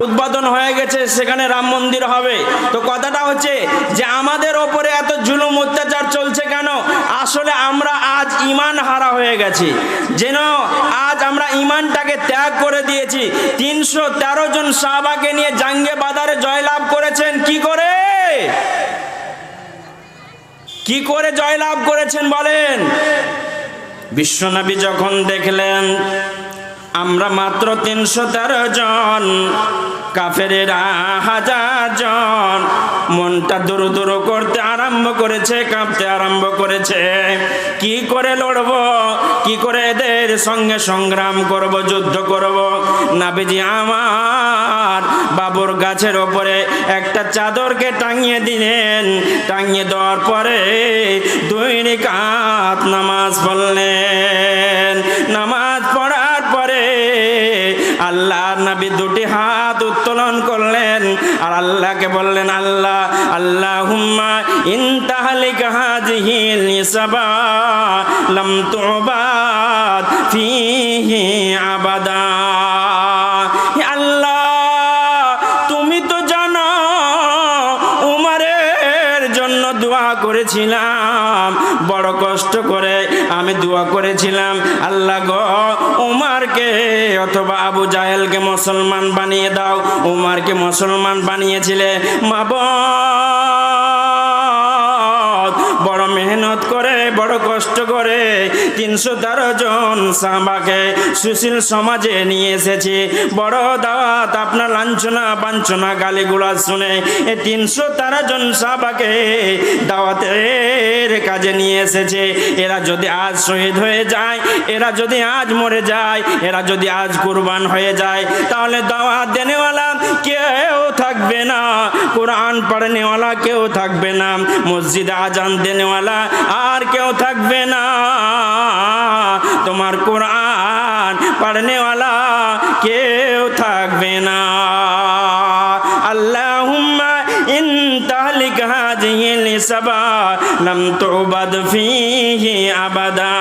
উদ্বোধন হয়ে গেছে, সেখানে রাম মন্দির হবে। তো কথাটা হচ্ছে যে আমাদের ওপরে এত জুলুম অত্যাচার চলছে কেন? আসলে আমরা আজ ইমান হারা হয়ে গেছি। যেন আজ আমরা ইমানটাকে ত্যাগ করে দিয়েছি। তিনশো তেরো জন সাহাবাকে নিয়ে জাঙ্গে বাজারে জয়লাভ করেছেন। কি করে? কি করে জয়লাভ করেছেন বলেন? বিশ্বনবী যখন দেখলেন আমরা মাত্র তিনশো তেরো জন। কাফেরেরা হাজার জন। মনটা দূর দূর করতে আরম্ভ করেছে, কাঁপতে আরম্ভ করেছে। কি করে লড়ব? কি করে এদের সঙ্গে সংগ্রাম করব, যুদ্ধ করব? নাবিজি আমার বাবুর গাছের ওপরে একটা চাদরকে টাঙিয়ে দিলেন। টাঙিয়ে দেওয়ার পরে দুই রেখাত নামাজ পড়লেন। নামাজ নবী দুটি হাত উত্তোলন করলেন আর আল্লাহকে বললেন, আল্লাহ আল্লাহ হুম্মা ইনতাহালিক হাজিহিল ইসাবা লাম তুবাদ ফিহি আবাদা। অথবা আবু জাহেলকে মুসলমান বানিয়ে দাও উমারকে মুসলমান বানিয়েছিলে। মা বড় মেহনত বড় কষ্ট করে তিনশো তেরো জন সাহাবাকে সুশীল সমাজে নিয়ে এসেছি। বড় দাওয়াত আপনার লাঞ্ছনা বাঞ্ছনা গালিগুলা শুনে এ তিনশো তেরো জন সাহাবাকে দাওয়াতের কাজে নিয়ে এসেছে। এরা যদি আজ শহীদ হয়ে যায়, এরা যদি আজ মরে যায়, এরা যদি আজ কুরবান হয়ে যায়, তাহলে দাওয়াত দেনেওয়ালা কেউ থাকবে না, কোরআন পড়নেওয়ালা কেউ থাকবে না, মসজিদে আজান দেনেওয়ালা আর কেউ থাকবে না। তোমার কোরআন পড়নেওয়ালা কেউ থাকবে না। আল্লাহুম্মা ইন তাহলিক হাজিহিল সাবা লাম তুবাদ ফিহি আবাদা।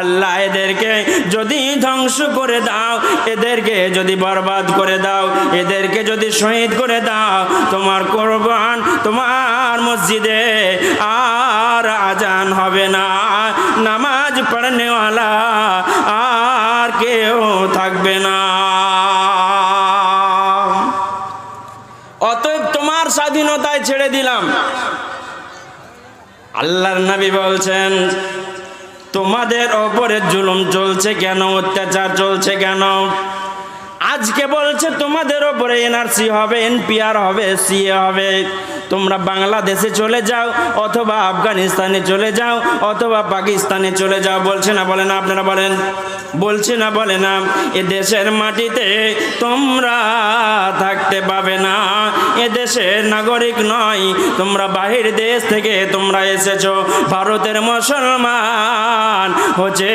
আল্লাহ এদেরকে যদি ধ্বংস করে দাও, এদেরকে যদি বরবাদ করে দাও, এদেরকে যদি শহীদ করে দাও, তোমার কোরবান তোমার মসজিদে আর আজান হবে না নামাজ পড়নেওয়ালা আর কেউ থাকবে না অতএব তোমার স্বাধীনতায় ছেড়ে দিলাম আল্লাহর নবী বলছেন, তোমাদের ওপরে জুলুম চলছে কেন? অত্যাচার চলছে কেন? আজকে বলছে, তোমাদের ওপরে এনআরসি হবে, এনপিআর হবে, সিএ হবে। তোমরা বাংলাদেশে চলে যাও, অথবা আফগানিস্তানে চলে যাও, অথবা পাকিস্তানে চলে যাও। বলছে না, বলে না, আপনারা বলেন। বলছে না, বলে না, এ দেশের মাটিতে তোমরা থাকতে পাবে না। এ দেশের নাগরিক নয়, তোমরা বাহির দেশ থেকে তোমরা এসেছ। ভারতের মুসলমান হচ্ছে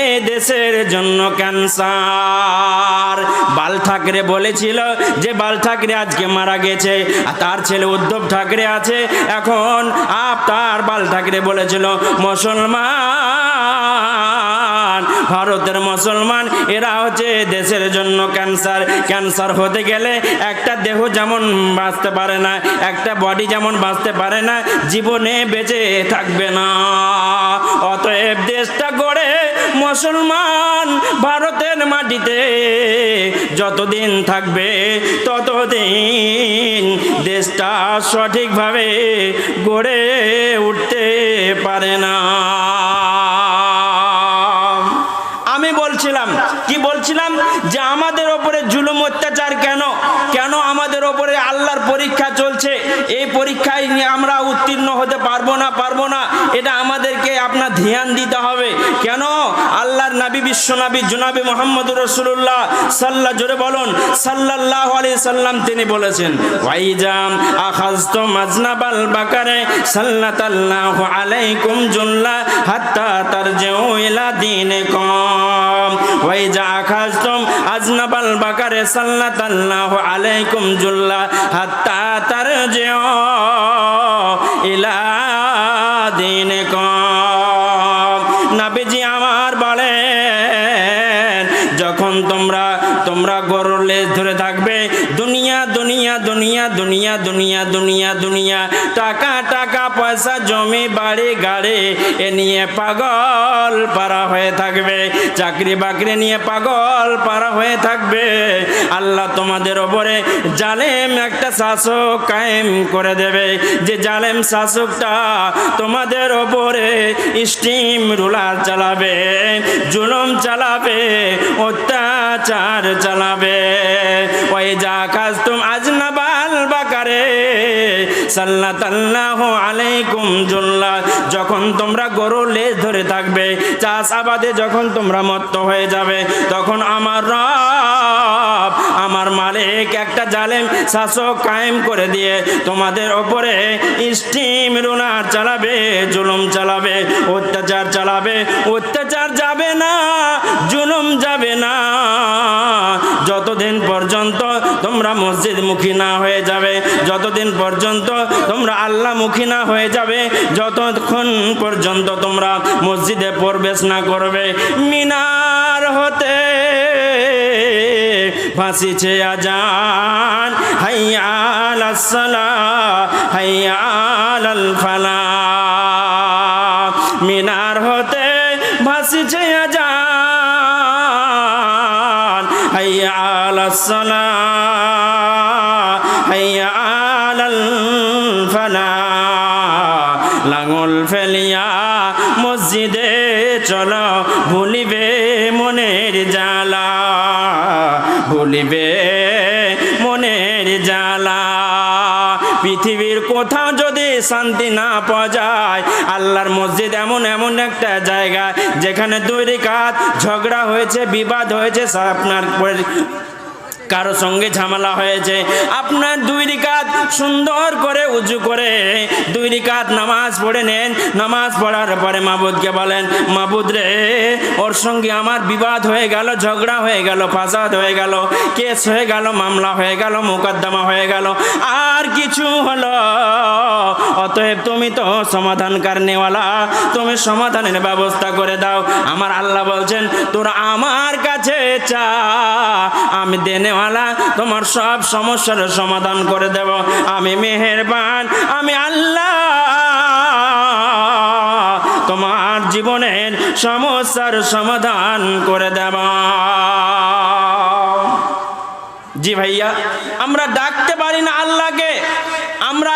এ দেশের জন্য ক্যান্সার। বাল ঠাকরে বলেছিল যে বাল ঠাকরে আজকে মারা গেছে, আর তার ছেলে উদ্ধব ঠাকরে আছে। এখন আপ, তার বাল ঠাকরে বলেছিল, মুসলমান ভারতের মুসলমান, এরা হচ্ছে দেশের জন্য ক্যান্সার ক্যান্সার হতে গেলে একটা দেহ যেমন বাঁচতে পারে না, একটা বডি যেমন বাঁচতে পারে না, জীবনে বেঁচে থাকবে না। অতএব দেশটা গড়ে মুসলমান ভারতের মাটিতে যতদিন থাকবে, ততদিন দেশটা সঠিকভাবে গড়ে উঠতে পারে না। বলছিলাম যে আমাদের ওপরে জুলুম অত্যাচার কেন? কেন আমাদের ওপরে আল্লাহর পরীক্ষা চলছে? এই পরীক্ষায় আমরা উত্তীর্ণ হতে পারব না পারব না। এটা আমাদেরকে আপনার ধ্যান দিতে হবে। কেন? আল্লাহর নাবী বিশ্ব নবী জুনাবি মোহাম্মদ রসুল্লাহ সাল্লাহ জোরে বলুন, সাল্লাল্লাহ আলি সাল্লাম তিনি বলেছেন মাজনাবাল বাকারে সাল্লাতাল্লাহু আলাইকুম জুল্লা হাত্তা তারজিউ ইলা দীনিকুম। ওয়াইজা আখাজতুম আজনাবাল বাকারে সাল্লাতাল্লাহু আলাইকুম জুল্লা হাত্তা তারজিউ ইলা দীনিকুম। দুনিয়া দুনিয়া দুনিয়া দুনিয়া দুনিয়া। টাকা টাকা, পয়সা, জমি, বাড়ি, গাড়ি, এ নিয়ে পাগল পারা হয়ে থাকবে। চাকরি, বাকরি নিয়ে পাগল পারা হয়ে থাকবে। আল্লাহ তোমাদের ওপরে জালেম একটা শাসক কায়েম করে দেবে। যে জালেম শাসকটা তোমাদের ওপরে স্টিম রুলার চালাবে, জুলুম চালাবে, অত্যাচার চালাবে। ওই যা সাল্লাতাল্লাহু আলাইকুম জুল্লা, যখন তোমরা গরু লেজ ধরে থাকবে, চাষ আবাদে যখন তোমরা মত্ত হয়ে যাবে, তখন আমার রব, আমার মালিক একটা জালেম শাসক কায়েম করে দিয়ে তোমাদের ওপরে স্টিম রুলার চালাবে, জুলুম চালাবে, অত্যাচার চালাবে, অত্যাচার যাবে না, জুলুম যাবে না। যতদিন পর্যন্ত তোমরা মসজিদ মুখী না হয়ে যাবে। যতদিন পর্যন্ত তোমরা আল্লাহ মুখী না হয়ে যাবে, যতক্ষণ পর্যন্ত তোমরা মসজিদে প্রবেশ না করবে, মিনার হতে ফাঁসিছে আজান। হাইয়াল আসসালা হাইয়াল ফালা মিনার হতে ভাসিছে আজান। হাইয়াল আসসালা লাঙল ফেলিয়া মসজিদে চলো, ভুলিবে মনের জ্বালা, ভুলিবে মনের জ্বালা। পৃথিবীর কোথাও যদি শান্তি না পাওয়া যায়, আল্লাহর মসজিদ এমন এমন একটা জায়গা, যেখানে রেখাত ঝগড়া হয়েছে, বিবাদ হয়েছে আপনার কারও সঙ্গে ঝামেলা হয়েছে। আপনার দুই রিকাত সুন্দর করে উঁচু করে। দুই রিকাত নামাজ পড়ে নেন। নামাজ পড়ার পরে মাবুদকে বলেন, মাবুদ রে, ওর সঙ্গে আমার বিবাদ হয়ে গেল, ঝগড়া হয়ে গেল, ফাসাদ হয়ে গেল, কেস হয়ে গেল, মামলা হয়ে গেল, মোকদ্দমা হয়ে গেল। আর কিছু হলো। অতএব তুমি তো সমাধান কারণেওয়ালা তুমি সমাধানের ব্যবস্থা করে দাও। আমার আল্লাহ বলছেন, তোরা আমার কাছে চা। আমি দেনেওয়ালা তোমার সব সমস্যার সমাধান করে দেব। আমি মেহেরবান, আমি আল্লাহ। তোমার জীবনের সমস্যার সমাধান করে দেব। জি ভাইয়া, আমরা ডাকতে পারি না আল্লাহকে। আমরা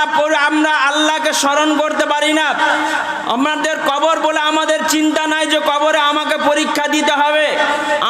আমরা আল্লাহকে স্মরণ করতে পারি না। আমাদের কবর বলে আমাদের চিন্তা নাই যে কবরে আমাকে পরীক্ষা দিতে হবে।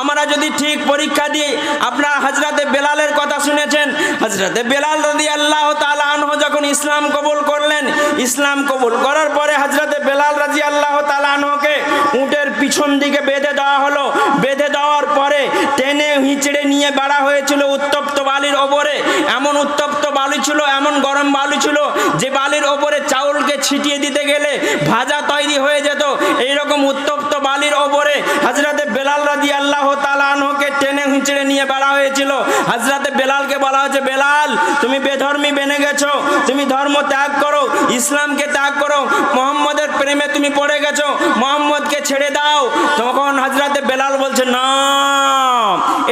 আমরা যদি ঠিক পরীক্ষা দিই, আপনারা হাজরাতে বেলালের কথা শুনেছেন? হাজরাতে বেলাল রদি আল্লাহ তাআলা আনহু যখন ইসলাম কবুল করলেন, ইসলাম কবুল করার পরে হাজরাতে বেলাল রাজি আল্লাহ তাআলা আনহুকে উটের পিছন দিকে বেঁধে দেওয়া হলো। বেঁধে দেওয়ার পরে টেনে হিঁচড়ে নিয়ে বেড়া হয়েছিল উত্তপ্ত বালির ওপরে। এমন উত্তপ্ত বালি ছিল, এমন গরম বালি ছিল যে বালির ওপরে চাউলকে ছিটিয়ে দিতে গেলে ভাজা তৈরি হয়ে যেত। এইরকম উত্তপ্ত বালির ওপরে হাজরাতে বেলাল রাজি আল্লাহ তালানহকে টেনে হিঁচড়ে নিয়ে বেড়া হয়েছিল। হাজরাতে বেলালকে বলা হয়েছে, বেলাল, তুমি বেধর্মী বেনে গেছো, তুমি ধর্ম ত্যাগ করো, ইসলামকে ত্যাগ করো, মোহাম্মদের প্রেমে তুমি পড়ে গেছো, মোহাম্মদকে ছেড়ে দাও। তখন হাজরাতে বেলাল বলছে, না,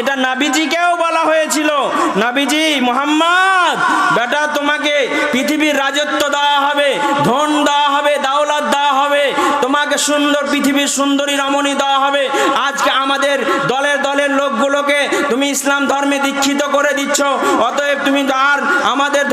এটা নাবিজিকেও বলা হয়েছিল। নাবিজি, মোহাম্মদ, বেটা তোমাকে পৃথিবীর রাজত্ব দেওয়া হবে, ধন দেওয়া সুন্দর পৃথিবীর সুন্দরী রমণী দেওয়া হবে। আজকে আমাদের দলের দলের লোকগুলোকে তুমি ইসলাম ধর্মে দীক্ষিত করে দিচ্ছ, অতএব তুমি আর আমাদের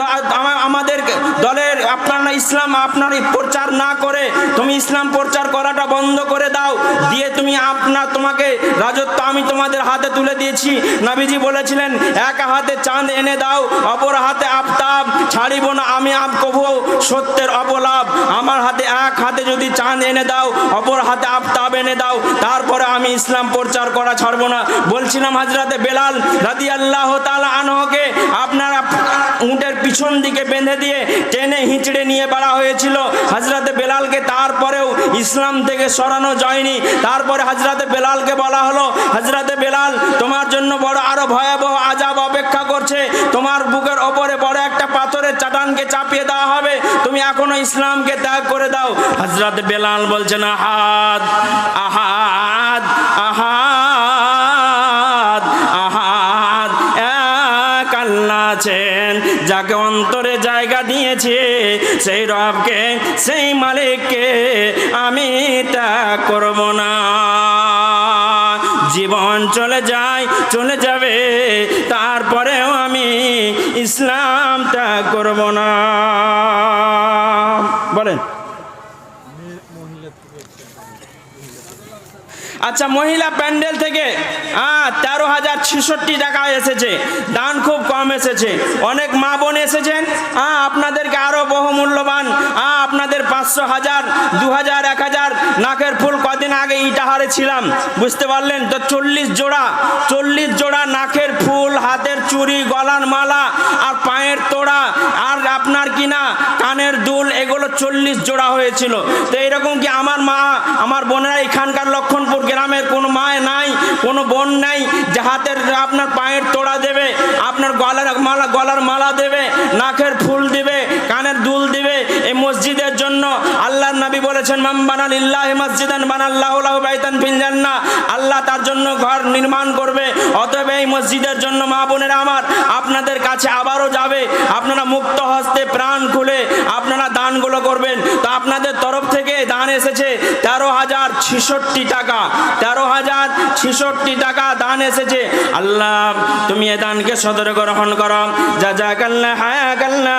আমাদের দলের আপনারা ইসলাম, আপনার প্রচার না করে, তুমি ইসলাম প্রচার করাটা বন্ধ করে দাও। দিয়ে তুমি আপনার তোমাকে রাজত্ব আমি তোমাদের হাতে তুলে দিয়েছি। নবীজি বলেছিলেন, এক হাতে চাঁদ এনে দাও, অপর হাতে আফতাব। ছাড়িব না আমি আপ কভু সত্যের অপলাভ আমার হাতে এক হাতে যদি চাঁদ এনে দাও, অপর হাতে আফতাব এনে দাও, তারপরে আমি ইসলাম প্রচার করা ছাড়বো না। বলছিলাম হাজরাতে বেলাল রাদি আল্লাহ তালা আনহকে আপনারা উটের পিছন দিকে বেঁধে দিয়ে টেনে হিঁচড়ে নিয়ে বেড়া হয়েছিল। হাজরাতে বেলালকে তারপরেও ইসলাম থেকে সরানো যায়নি। তারপরে হাজরাতে বেলালকে বলা হলো হাজরাতে বেলাল, তোমার জন্য বড় আরও ভয়াবহ আজাব অপেক্ষা করছে। তোমার বুকের ওপরে বড় একটা পাথরের চাটানকে চাপিয়ে দেওয়া হবে। তুমি এখনও ইসলামকে ত্যাগ করে দাও। হাজরাতে বেলাল বলছেন, আহাদ আহাদ সেই রবকে, সেই মালিককে আমি তা করব না। জীবন চলে যায়, চলে যাবে, তারপরেও আমি ইসলামটা করব না বলেন আচ্ছা মহিলা প্যান্ডেল থেকে হ্যাঁ তেরো হাজার ছেষট্টি টাকা এসেছে। দান খুব কম এসেছে। অনেক মা বোন এসেছেন। হ্যাঁ আপনাদেরকে আরও বহুমূল্যবান হ্যাঁ আপনাদের পাঁচশো হাজার, দু হাজার, এক হাজার, নাকের ফুল কদিন আগে ইটাহারে ছিলাম। বুঝতে পারলেন? তো চল্লিশ জোড়া চল্লিশ জোড়া নাকের ফুল, হাতের চুড়ি, গলার মালা আর পায়ের তোড়া আর আপনার কিনা কানের দুল, এগুলো চল্লিশ জোড়া হয়েছিল। তো এরকম কি আমার মা, আমার বোনেরা এখানকার লক্ষণপুর গ্রামের কোনো মায় নাই, কোনো বোন নাই, যে হাতের আপনার পায়ের তোড়া দেবে, আপনার গলার মালা গলার মালা দেবে, নাকের ফুল দিবে জন্য আল্লাহর নবী বলেছেন বানাল ইল্লাহ মসজিদান বানাল্লাহু লাহু বাইতান ফিল জান্নাহ। আল্লাহ তার জন্য ঘর নির্মাণ করবে, অতএব এই মসজিদের জন্য মা বোনেরা আমার, আপনাদের কাছে আবারও যাবে, আপনারা মুক্ত হস্তে প্রাণ খুলে, আপনারা দানগুলো করবেন। তা আপনাদের তরফ থেকে দান এসেছে তেরো হাজার ছিষট্টি টাকা। তেরো হাজার ছিষট্টি টাকা দান এসেছে। আল্লাহ, তুমি এ দানকে সদর গ্রহণ করো। যা যা কাল্লা হায়া কাল্লা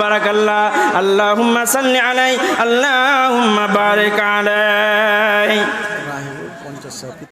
বারাকাল্লাহ। আল্লাহ সাল্লি আলাই আল্লাহ বারিক আলাই